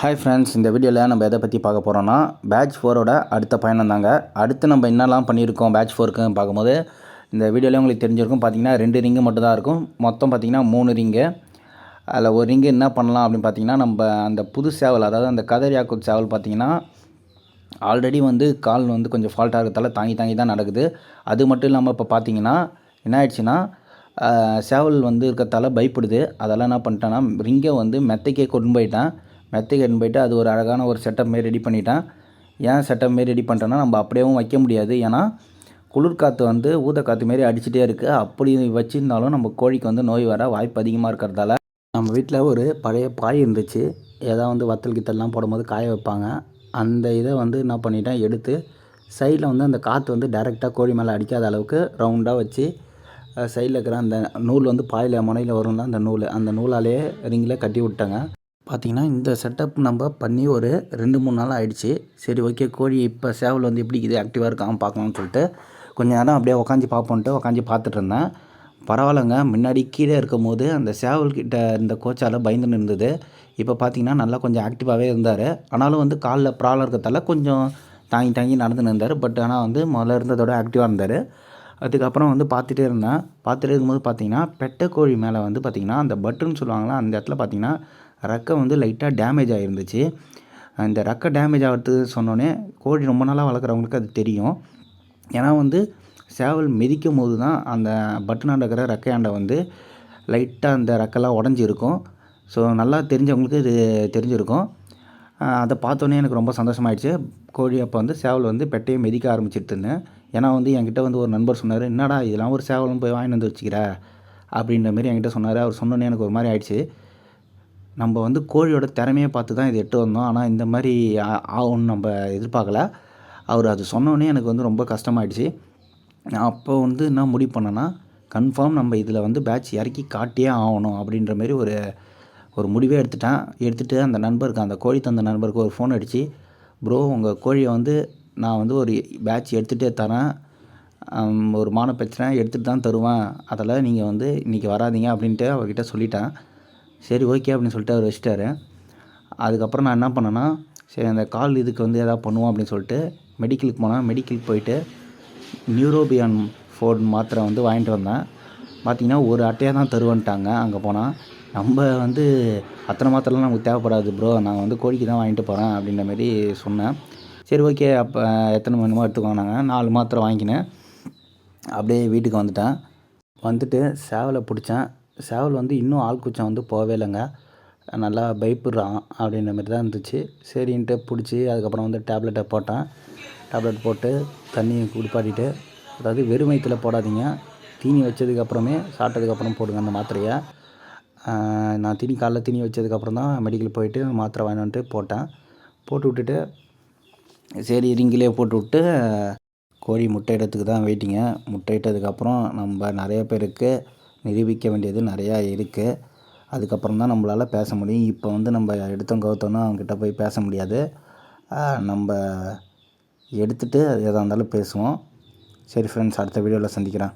Hi friends இந்த வீடியோவில் நம்ம எதை பற்றி பார்க்க போகிறோன்னா பேட்ச் ஃபோரோட அடுத்த பயணம் தாங்க. அடுத்து நம்ம என்னெல்லாம் பண்ணியிருக்கோம் பேட்ச் ஃபோருக்குன்னு பார்க்கும்போது இந்த வீடியோவில் உங்களுக்கு தெரிஞ்சிருக்கும். பார்த்தீங்கன்னா ரெண்டு ரிங்கு மட்டும் தான் இருக்கும். மொத்தம் பார்த்தீங்கன்னா மூணு ரிங்கு அதில் ஒரு ரிங்கு என்ன பண்ணலாம் அப்படின்னு பார்த்தீங்கன்னா நம்ம அந்த புது சேவல் அதாவது அந்த கதர் யாக்கூத் சேவல் பார்த்தீங்கன்னா ஆல்ரெடி வந்து கால் வந்து கொஞ்சம் ஃபால்ட்டாக இருக்கிறதால தாங்கி தாங்கி தான் நடக்குது. அது மட்டும் இல்லாமல் இப்போ பார்த்தீங்கன்னா என்ன ஆயிடுச்சுன்னா சேவல் வந்து இருக்கிறதால பயப்படுது. அதெல்லாம் என்ன பண்ணிட்டேன்னா ரிங்கை வந்து மெத்தைக்கே கொண்டு போயிட்டேன். மெத்தைக்கு கொண்டு போயிட்டு அது ஒரு அழகான ஒரு செட்டப் மாரி ரெடி பண்ணிட்டேன். ஏன் செட்டப் மாரி ரெடி பண்ணிட்டேன்னா நம்ம அப்படியேவும் வைக்க முடியாது. ஏன்னா குளிர் காற்று வந்து ஊத காற்று மாரி அடிச்சுட்டே இருக்குது அப்படி வச்சிருந்தாலும் நம்ம கோழிக்கு வந்து நோய் வர வாய்ப்பு அதிகமாக இருக்கிறதால நம்ம வீட்டில் ஒரு பழைய பாய் இருந்துச்சு. ஏதாவது வந்து வத்தல் கித்தல்லாம் போடும்போது காய வைப்பாங்க. அந்த இதை வந்து என்ன பண்ணிட்டேன் எடுத்து சைடில் வந்து அந்த காற்று வந்து டைரெக்டாக கோழி மேலே அடிக்காத அளவுக்கு ரவுண்டாக வச்சு சைடில் இருக்கிற அந்த நூல் வந்து பாயில் முனையில் வரும் தான் அந்த நூல் அந்த நூலாலேயே ரிங்கில் கட்டி விட்டேங்க. பார்த்தீங்கன்னா இந்த செட்டப் நம்ம பண்ணி ஒரு ரெண்டு மூணு நாள் ஆகிடுச்சி சரி ஓகே கோழி இப்போ சேவல் வந்து எப்படி இது ஆக்டிவாக இருக்கான்னு பார்க்கலாம்னு சொல்லிட்டு கொஞ்ச நேரம் அப்படியே உக்காஞ்சி பார்ப்போன்ட்டு உக்காஞ்சி பார்த்துட்டு இருந்தேன். பரவாயில்லைங்க. முன்னாடி கீழே இருக்கும் போது அந்த சேவல் கிட்ட இந்த கோச்சால் பயந்துன்னு இருந்தது இப்போ பார்த்தீங்கன்னா நல்லா கொஞ்சம் ஆக்டிவாகவே இருந்தார். ஆனாலும் வந்து காலில் ப்ராப்ளம் இருக்கிறதால கொஞ்சம் தாங்கி தாங்கி நடந்துன்னு இருந்தார் பட் ஆனால் வந்து முதல்ல இருந்ததோட ஆக்டிவாக இருந்தார். அதுக்கப்புறம் வந்து பார்த்துட்டே இருந்தேன். பார்த்துட்டே இருக்கும்போது பார்த்தீங்கன்னா பெட்டை கோழி மேலே வந்து பார்த்தீங்கன்னா அந்த பட்டுன்னு சொல்லுவாங்களா அந்த இடத்துல பார்த்தீங்கன்னா ரெக்கை வந்து லைட்டாக டேமேஜ் ஆகிருந்துச்சு அந்த ரெக்கை டேமேஜ் ஆகிறதுக்கு சொன்னோன்னே கோழி ரொம்ப நாளாக வளர்க்குறவங்களுக்கு அது தெரியும். ஏன்னா வந்து சேவல் மிதிக்கும் போது தான் அந்த பட்டனாண்ட இருக்கிற ரெக்கையாண்டை வந்து லைட்டாக அந்த ரெக்கெல்லாம் உடஞ்சிருக்கும். ஸோ நல்லா தெரிஞ்சவங்களுக்கு இது தெரிஞ்சிருக்கும். அதை பார்த்தோன்னே எனக்கு ரொம்ப சந்தோஷமாயிடுச்சு. கோழி அப்போ வந்து சேவல் வந்து பெட்டையை மிதிக்க ஆரம்பிச்சிட்டு ஏன்னா வந்து என்கிட்ட வந்து ஒரு நண்பர் சொன்னார் என்னடா இதெல்லாம் ஒரு சேவலும் போய் வாங்கிட்டு வந்து வச்சுக்கிற? அப்படின்ற மாதிரி என்கிட்ட சொன்னார். அவர் சொன்னோன்னே எனக்கு ஒரு மாதிரி ஆயிடுச்சு. நம்ம வந்து கோழியோட திறமையை பார்த்து தான் இது எட்டு வந்தோம். ஆனால் இந்த மாதிரி ஆ- ஆகும்னு நம்ம எதிர்பார்க்கல. அவர் அது சொன்னோடனே எனக்கு வந்து ரொம்ப கஷ்டமாயிடுச்சு. நான் அப்போ வந்து என்ன முடிவு பண்ணேன்னா கன்ஃபார்ம் நம்ம இதில் வந்து பேட்ச் இறக்கி காட்டியே ஆகணும் அப்படின்ற மாதிரி ஒரு ஒரு முடிவே எடுத்துட்டேன். எடுத்துகிட்டு அந்த நண்பருக்கு அந்த கோழி தந்த நண்பருக்கு ஒரு ஃபோன் அடித்து ப்ரோ உங்கள் கோழியை வந்து நான் வந்து ஒரு பேட்ச் எடுத்துகிட்டே தரேன். ஒரு மான பிரச்சனை எடுத்துகிட்டு தான் தருவேன். அதில் நீங்கள் வந்து இன்றைக்கி வராதீங்க அப்படின்ட்டு அவர்கிட்ட சொல்லிட்டேன். சரி ஓகே அப்படின்னு சொல்லிட்டு அவர் வச்சிட்டாரு. அதுக்கப்புறம் நான் என்ன பண்ணேன்னா சரி அந்த கால் இதுக்கு வந்து எதாவது பண்ணுவோம் அப்படின்னு சொல்லிட்டு மெடிக்கலுக்கு போனேன். மெடிக்கலுக்கு போயிட்டு நியூரோபியான் ஃபோர்ட் மாத்திரை வந்து வாங்கிட்டு வந்தேன். பார்த்தீங்கன்னா ஒரு அட்டையாக தான் தருவன்ட்டாங்க. அங்கே போனால் நம்ம வந்து அத்தனை மாத்திரலாம் நமக்கு தேவைப்படாது ப்ரோ நான் வந்து கோழிக்கு தான் வாங்கிட்டு போகிறேன் அப்படின்ற மாரி சொன்னேன். சரி ஓகே அப்போ எத்தனை மணிமோ எடுத்துக்கோங்க நாலு மாத்திரை வாங்கினேன். அப்படியே வீட்டுக்கு வந்துட்டேன். வந்துட்டு சேவலை பிடிச்சேன். சேவல் வந்து இன்னும் ஆள் குச்சம் வந்து போகவே இல்லைங்க. நல்லா பயப்படுறான் அப்படின்ற மாதிரி தான் இருந்துச்சு. சரின்ட்டு பிடிச்சி அதுக்கப்புறம் வந்து டேப்லெட்டை போட்டேன். டேப்லெட் போட்டு தண்ணியை குடிப்பாட்டிட்டு அதாவது வெறும் வயிற்றுல போடாதீங்க. தீனி வச்சதுக்கப்புறமே சாப்பிட்டதுக்கப்புறம் போடுங்க அந்த மாத்திரையை. நான் தீனி காலைல தீனி வச்சதுக்கப்புறம் தான் மெடிக்கல் போயிட்டு மாத்திரை வாங்கிட்டு வந்துட்டு போட்டேன். போட்டு விட்டுட்டு சரி ரிங்கிலே போட்டு விட்டு கோழி முட்டையிடத்துக்கு தான் வெயிட்டிங்க முட்டையிட்டதுக்கப்புறம் நம்ம நிறைய பேருக்கு நிரூபிக்க வேண்டியது நிறையா இருக்குது அதுக்கப்புறம் தான் நம்மளால் பேச முடியும். இப்போ வந்து நம்ம எடுத்தோம் கவுத்தோன்னா அவங்ககிட்ட போய் பேச முடியாது. நம்ம எடுத்துகிட்டு எதாக இருந்தாலும் பேசுவோம். சரி ஃப்ரெண்ட்ஸ் அடுத்த வீடியோவில் சந்திக்கிறேன்.